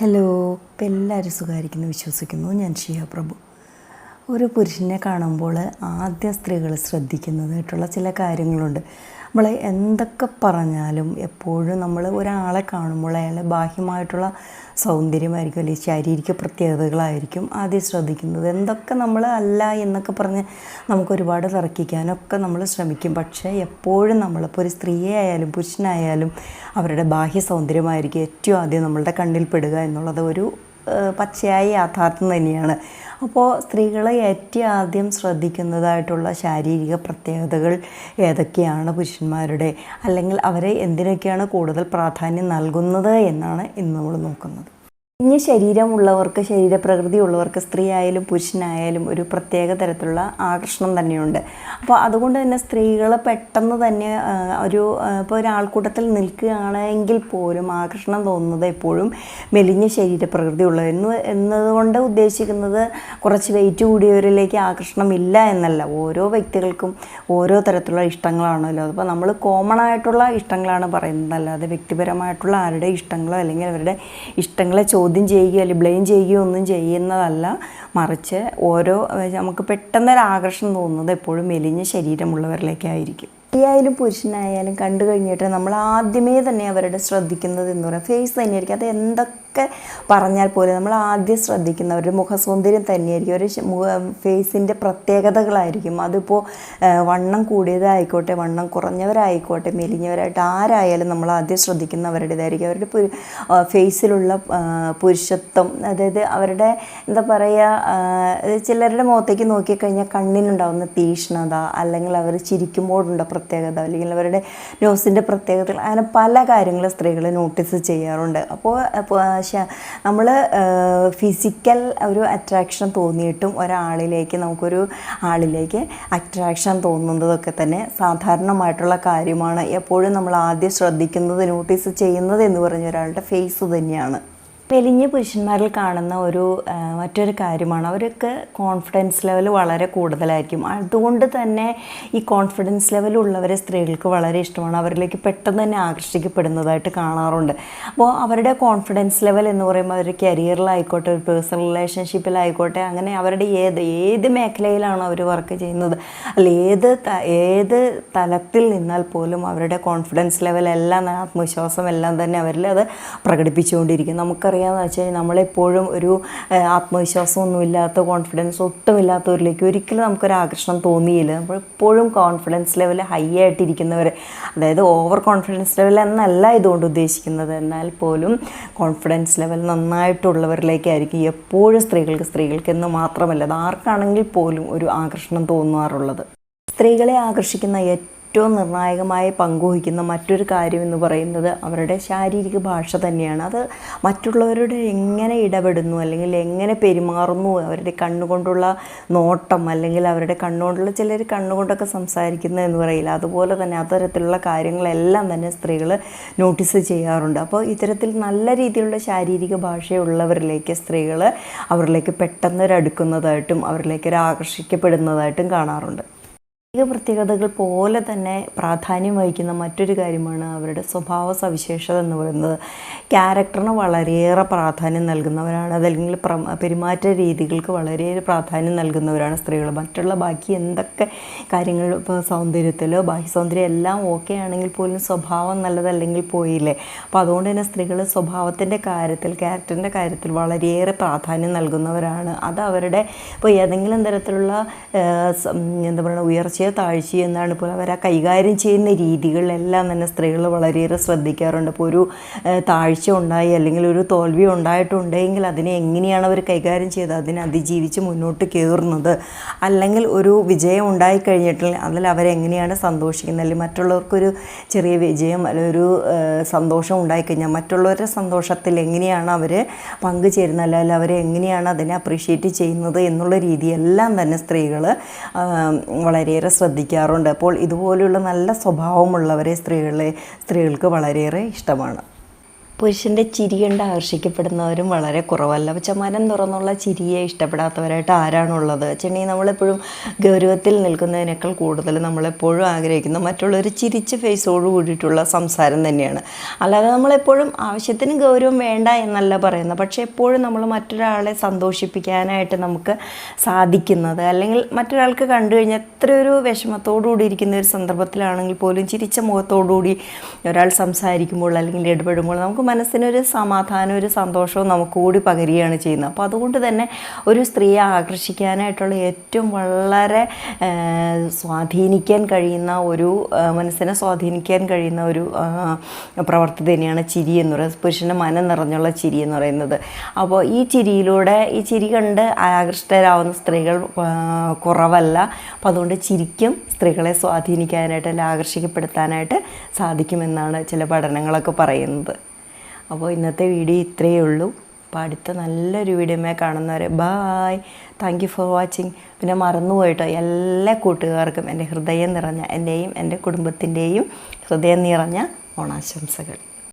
Hello ഇപ്പം എല്ലാവരും സുഖമായിരിക്കുന്നു വിശ്വസിക്കുന്നു. ഞാൻ ഷിയ പ്രഭു. ഒരു പുരുഷനെ കാണുമ്പോൾ ആദ്യ സ്ത്രീകൾ ശ്രദ്ധിക്കുന്നതായിട്ടുള്ള ചില കാര്യങ്ങളുണ്ട്. നമ്മൾ എന്തൊക്കെ പറഞ്ഞാലും എപ്പോഴും നമ്മൾ ഒരാളെ കാണുമ്പോൾ അയാളെ ബാഹ്യമായിട്ടുള്ള സൗന്ദര്യമായിരിക്കും അല്ലെങ്കിൽ ശാരീരിക പ്രത്യേകതകളായിരിക്കും ആദ്യം ശ്രദ്ധിക്കുന്നത്. എന്തൊക്കെ നമ്മൾ അല്ല എന്നൊക്കെ പറഞ്ഞ് നമുക്ക് ഒരുപാട് തർക്കിക്കാനൊക്കെ നമ്മൾ ശ്രമിക്കും. പക്ഷേ എപ്പോഴും നമ്മളിപ്പോൾ ഒരു സ്ത്രീയെ ആയാലും പുരുഷനായാലും അവരുടെ ബാഹ്യ സൗന്ദര്യമായിരിക്കും ഏറ്റവും ആദ്യം നമ്മളുടെ കണ്ണിൽ പെടുക എന്നുള്ളത് ഒരു പച്ചയായ യാഥാർത്ഥ്യം തന്നെയാണ്. അപ്പോൾ സ്ത്രീകളെ ഏറ്റവും ആദ്യം ശ്രദ്ധിക്കുന്നതായിട്ടുള്ള ശാരീരിക പ്രത്യേകതകൾ ഏതൊക്കെയാണ് പുരുഷന്മാരുടെ? അല്ലെങ്കിൽ അവരെ എന്തിനൊക്കെയാണ് കൂടുതൽ പ്രാധാന്യം നൽകുന്നത് എന്നാണ് ഇന്ന് നമ്മൾ നോക്കുന്നത്. ഇനി ശരീരമുള്ളവർക്ക് ശരീരപ്രകൃതി ഉള്ളവർക്ക് സ്ത്രീ ആയാലും പുരുഷനായാലും ഒരു പ്രത്യേക തരത്തിലുള്ള ആകർഷണം തന്നെയുണ്ട്. അപ്പോൾ അതുകൊണ്ട് തന്നെ സ്ത്രീകളെ പെട്ടെന്ന് തന്നെ ഒരു ഇപ്പോൾ ഒരാൾക്കൂട്ടത്തിൽ നിൽക്കുകയാണെങ്കിൽ പോലും ആകർഷണം തോന്നുന്നത് എപ്പോഴും മെലിഞ്ഞ ശരീരപ്രകൃതി ഉള്ളത് എന്ന് എന്നതുകൊണ്ട് ഉദ്ദേശിക്കുന്നത് കുറച്ച് വെയിറ്റ് കൂടിയവരിലേക്ക് ആകർഷണം ഇല്ല എന്നല്ല. ഓരോ വ്യക്തികൾക്കും ഓരോ തരത്തിലുള്ള ഇഷ്ടങ്ങളാണല്ലോ. അപ്പോൾ നമ്മൾ കോമൺ ആയിട്ടുള്ള ഇഷ്ടങ്ങളാണ് പറയുന്നത്. അല്ലാതെ വ്യക്തിപരമായിട്ടുള്ള ആരുടെ ഇഷ്ടങ്ങളോ അല്ലെങ്കിൽ അവരുടെ ഇഷ്ടങ്ങളെ ചോദ്യം ചെയ്യുകയോ അല്ലെങ്കിൽ ബ്ലെയിം ചെയ്യുകയോ ഒന്നും ചെയ്യുന്നതല്ല. മറിച്ച് ഓരോ നമുക്ക് പെട്ടെന്നൊരു ആകർഷണം തോന്നുന്നത് എപ്പോഴും മെലിഞ്ഞ ശരീരമുള്ളവരിലേക്കായിരിക്കും സ്ത്രീയായാലും പുരുഷനായാലും കണ്ടു കഴിഞ്ഞിട്ട് നമ്മൾ ആദ്യമേ തന്നെ അവരുടെ ശ്രദ്ധിക്കുന്നത് എന്ന് പറയാം. ഫേസ് തന്നെയായിരിക്കും. അത് എന്തൊക്കെ പറഞ്ഞാൽ പോലും നമ്മൾ ആദ്യം ശ്രദ്ധിക്കുന്ന ഒരു മുഖസൗന്ദര്യം തന്നെയായിരിക്കും. ഒരു ഫേസിന്റെ പ്രത്യേകതകളായിരിക്കും. അതിപ്പോൾ വണ്ണം കൂടിയതായിക്കോട്ടെ വണ്ണം കുറഞ്ഞവരായിക്കോട്ടെ മെലിഞ്ഞവരായിട്ട് ആരായാലും നമ്മൾ ആദ്യം ശ്രദ്ധിക്കുന്നവരുടേതായിരിക്കും. അവരുടെ ഫേസിലുള്ള പുരുഷത്വം അതായത് അവരുടെ എന്താ പറയുക ചിലരുടെ മുഖത്തേക്ക് നോക്കിക്കഴിഞ്ഞാൽ കണ്ണിനുണ്ടാവുന്ന തീഷ്ണത അല്ലെങ്കിൽ അവർ ചിരിക്കുമ്പോഴുള്ള പ്രത്യേകത അല്ലെങ്കിൽ അവരുടെ നോസിന്റെ പ്രത്യേകതകൾ അങ്ങനെ പല കാര്യങ്ങളും സ്ത്രീകൾ നോട്ടീസ് ചെയ്യാറുണ്ട്. അപ്പോൾ നമ്മൾ ഫിസിക്കൽ ഒരു അട്രാക്ഷൻ തോന്നിയിട്ടും ഒരാളിലേക്ക് നമുക്കൊരു ആളിലേക്ക് അട്രാക്ഷൻ തോന്നുന്നതൊക്കെ തന്നെ സാധാരണമായിട്ടുള്ള കാര്യമാണ്. എപ്പോഴും നമ്മൾ ആദ്യം ശ്രദ്ധിക്കുന്നത് നോട്ടീസ് ചെയ്യുന്നത് എന്ന് പറഞ്ഞ ഒരാളുടെ ഫേസ് തന്നെയാണ്. മെലിഞ്ഞ പുരുഷന്മാരിൽ കാണുന്ന ഒരു മറ്റൊരു കാര്യമാണ്. അവരൊക്കെ കോൺഫിഡൻസ് ലെവൽ വളരെ കൂടുതലായിരിക്കും. അതുകൊണ്ട് തന്നെ ഈ കോൺഫിഡൻസ് ലെവൽ ഉള്ളവരെ സ്ത്രീകൾക്ക് വളരെ ഇഷ്ടമാണ്. അവരിലേക്ക് പെട്ടെന്ന് തന്നെ ആകർഷിക്കപ്പെടുന്നതായിട്ട് കാണാറുണ്ട്. അപ്പോൾ അവരുടെ കോൺഫിഡൻസ് ലെവൽ എന്ന് പറയുമ്പോൾ അവർ കരിയറിലായിക്കോട്ടെ ഒരു പേഴ്സണൽ റിലേഷൻഷിപ്പിലായിക്കോട്ടെ അങ്ങനെ അവരുടെ ഏത് ഏത് മേഖലയിലാണ് അവർ വർക്ക് ചെയ്യുന്നത് അല്ല ഏത് ഏത് തലത്തിൽ നിന്നാൽ പോലും അവരുടെ കോൺഫിഡൻസ് ലെവൽ എല്ലാം ആത്മവിശ്വാസം എല്ലാം തന്നെ അവരിൽ അത് പ്രകടിപ്പിച്ചുകൊണ്ടിരിക്കും. നമുക്കറിയാമെന്ന് വെച്ച് കഴിഞ്ഞാൽ നമ്മളെപ്പോഴും ഒരു ആത്മവിശ്വാസമൊന്നുമില്ലാത്ത കോൺഫിഡൻസ് ഒട്ടുമില്ലാത്തവരിലേക്ക് ഒരിക്കലും നമുക്കൊരു ആകർഷണം തോന്നിയില്ല. നമ്മൾ എപ്പോഴും കോൺഫിഡൻസ് ലെവൽ ഹൈ ആയിട്ടിരിക്കുന്നവർ അതായത് ഓവർ കോൺഫിഡൻസ് ലെവൽ എന്നല്ല ഇതുകൊണ്ട് ഉദ്ദേശിക്കുന്നത്. എന്നാൽ പോലും കോൺഫിഡൻസ് ലെവൽ നന്നായിട്ടുള്ളവരിലേക്കായിരിക്കും എപ്പോഴും സ്ത്രീകൾക്ക് സ്ത്രീകൾക്ക് എന്ന് മാത്രമല്ല അത് ആർക്കാണെങ്കിൽ പോലും ഒരു ആകർഷണം തോന്നാറുള്ളത്. സ്ത്രീകളെ ആകർഷിക്കുന്ന ഏറ്റവും നിർണായകമായി പങ്കുവഹിക്കുന്ന മറ്റൊരു കാര്യം എന്ന് പറയുന്നത് അവരുടെ ശാരീരിക ഭാഷ തന്നെയാണ്. അത് മറ്റുള്ളവരോട് എങ്ങനെ ഇടപെടുന്നു അല്ലെങ്കിൽ എങ്ങനെ പെരുമാറുന്നു അവരുടെ കണ്ണുകൊണ്ടുള്ള നോട്ടം അല്ലെങ്കിൽ അവരുടെ കണ്ണുകൊണ്ടുള്ള ചിലർ കണ്ണുകൊണ്ടൊക്കെ സംസാരിക്കുന്നത് എന്ന് പറയില്ല. അതുപോലെ തന്നെ അത്തരത്തിലുള്ള കാര്യങ്ങളെല്ലാം തന്നെ സ്ത്രീകൾ നോട്ടീസ് ചെയ്യാറുണ്ട്. അപ്പോൾ ഇത്തരത്തിൽ നല്ല രീതിയിലുള്ള ശാരീരിക ഭാഷയുള്ളവരിലേക്ക് സ്ത്രീകൾ അവരിലേക്ക് പെട്ടെന്ന് അടുക്കുന്നതായിട്ടും അവരിലേക്ക് ഒരു ആകർഷിക്കപ്പെടുന്നതായിട്ടും കാണാറുണ്ട്. ശാരീരിക പ്രത്യേകതകൾ പോലെ തന്നെ പ്രാധാന്യം വഹിക്കുന്ന മറ്റൊരു കാര്യമാണ് അവരുടെ സ്വഭാവ സവിശേഷത എന്ന് പറയുന്നത്. ക്യാരക്ടറിന് വളരെയേറെ പ്രാധാന്യം നൽകുന്നവരാണ്. അതല്ലെങ്കിൽ പ്ര- പെരുമാറ്റ രീതികൾക്ക് വളരെയേറെ പ്രാധാന്യം നൽകുന്നവരാണ് സ്ത്രീകൾ. മറ്റുള്ള ബാക്കി എന്തൊക്കെ കാര്യങ്ങൾ ഇപ്പോൾ സൗന്ദര്യത്തിലോ ബാഹ്യ സൗന്ദര്യം എല്ലാം ഓക്കെ ആണെങ്കിൽ പോലും സ്വഭാവം നല്ലതല്ലെങ്കിൽ പോയില്ലേ? അപ്പോൾ അതുകൊണ്ട് തന്നെ സ്ത്രീകൾ സ്വഭാവത്തിന്റെ കാര്യത്തിൽ ക്യാരക്ടറിന്റെ കാര്യത്തിൽ വളരെയേറെ പ്രാധാന്യം നൽകുന്നവരാണ്. അത് അവരുടെ ഇപ്പോൾ ഏതെങ്കിലും തരത്തിലുള്ള എന്താ പറയുക ഉയർച്ചയോ താഴ്ചയോ എന്നാണ് ഇപ്പോൾ അവർ ആ കൈകാര്യം ചെയ്യുന്ന രീതികളിലെല്ലാം തന്നെ സ്ത്രീകൾ വളരെയേറെ ശ്രദ്ധിക്കാറുണ്ട്. ഇപ്പോൾ ഒരു താഴ്ച ഉണ്ടായി അല്ലെങ്കിൽ ഒരു തോൽവി ഉണ്ടായിട്ടുണ്ടെങ്കിൽ അതിനെ എങ്ങനെയാണ് അവർ കൈകാര്യം ചെയ്ത് അതിനെ അതിജീവിച്ച് മുന്നോട്ട് കയറുന്നത്? അല്ലെങ്കിൽ ഒരു വിജയം ഉണ്ടായി കഴിഞ്ഞിട്ടില്ല അതിൽ അവരെങ്ങനെയാണ് സന്തോഷിക്കുന്നത്? അല്ലെങ്കിൽ മറ്റുള്ളവർക്കൊരു ചെറിയ വിജയം അല്ലെങ്കിൽ ഒരു സന്തോഷം ഉണ്ടായിക്കഴിഞ്ഞാൽ മറ്റുള്ളവരുടെ സന്തോഷത്തിൽ എങ്ങനെയാണ് അവർ പങ്കുചേരുന്നത്? അല്ലെങ്കിൽ അവരെ എങ്ങനെയാണ് അതിനെ അപ്രീഷിയേറ്റ് ചെയ്യുന്നത്? എന്നുള്ള രീതിയെല്ലാം തന്നെ സ്ത്രീകൾ വളരെയേറെ ശ്രദ്ധിക്കാറുണ്ട്. അപ്പോൾ ഇതുപോലെയുള്ള നല്ല സ്വഭാവമുള്ളവരെ സ്ത്രീകളെ സ്ത്രീകൾക്ക് വളരെയേറെ ഇഷ്ടമാണ്. പുരുഷന്റെ ചിരി കണ്ട് ആകർഷിക്കപ്പെടുന്നവരും വളരെ കുറവല്ല. പക്ഷെ മനം തുറന്നുള്ള ചിരിയെ ഇഷ്ടപ്പെടാത്തവരായിട്ട് ആരാണുള്ളത്? ചെണ്ണി നമ്മളെപ്പോഴും ഗൗരവത്തിൽ നിൽക്കുന്നതിനേക്കാൾ കൂടുതൽ നമ്മളെപ്പോഴും ആഗ്രഹിക്കുന്ന. മറ്റുള്ളവർ ചിരിച്ച ഫേസോട് കൂടിയിട്ടുള്ള സംസാരം തന്നെയാണ്. അല്ലാതെ നമ്മളെപ്പോഴും ആവശ്യത്തിന് ഗൗരവം വേണ്ട എന്നല്ല പറയുന്നത്. പക്ഷേ എപ്പോഴും നമ്മൾ മറ്റൊരാളെ സന്തോഷിപ്പിക്കാനായിട്ട് നമുക്ക് സാധിക്കുന്നത് അല്ലെങ്കിൽ മറ്റൊരാൾക്ക് കണ്ടു കഴിഞ്ഞാൽ എത്ര ഒരു വിഷമത്തോടുകൂടി ഇരിക്കുന്ന ഒരു സന്ദർഭത്തിലാണെങ്കിൽ പോലും ചിരിച്ച മുഖത്തോടുകൂടി ഒരാൾ സംസാരിക്കുമ്പോൾ അല്ലെങ്കിൽ ഇടപെടുമ്പോൾ നമുക്ക് മനസ്സിനൊരു സമാധാനം ഒരു സന്തോഷവും നമുക്ക് കൂടി പകരുകയാണ് ചെയ്യുന്നത്. അപ്പോൾ അതുകൊണ്ട് തന്നെ ഒരു സ്ത്രീയെ ആകർഷിക്കാനായിട്ടുള്ള ഏറ്റവും വളരെ സ്വാധീനിക്കാൻ കഴിയുന്ന ഒരു മനസ്സിനെ സ്വാധീനിക്കാൻ കഴിയുന്ന ഒരു പ്രവൃത്തി തന്നെയാണ് ചിരി എന്ന് പറയുന്നത്. പുരുഷന്റെ മനം നിറഞ്ഞുള്ള ചിരി എന്ന് പറയുന്നത്. അപ്പോൾ ഈ ചിരിയിലൂടെ ഈ ചിരി കണ്ട് ആകൃഷ്ടരാവുന്ന സ്ത്രീകൾ കുറവല്ല. അപ്പോൾ അതുകൊണ്ട് ചിരിക്കും സ്ത്രീകളെ സ്വാധീനിക്കാനായിട്ട് അല്ലെങ്കിൽ ആകർഷിക്കപ്പെടുത്താനായിട്ട് സാധിക്കുമെന്നാണ് ചില പഠനങ്ങളൊക്കെ പറയുന്നത്. അപ്പോൾ ഇന്നത്തെ വീഡിയോ ഇത്രയേ ഉള്ളൂ. അപ്പോൾ അടുത്ത നല്ലൊരു വീഡിയോമേ കാണുന്നവരെ bye thank you for watching പിന്നെ മറന്നുപോയിട്ടോ എല്ലാ കൂട്ടുകാർക്കും എന്റെ ഹൃദയം നിറഞ്ഞ എന്റെയും എന്റെ കുടുംബത്തിന്റെയും ഹൃദയം നിറഞ്ഞ ഓണാശംസകൾ.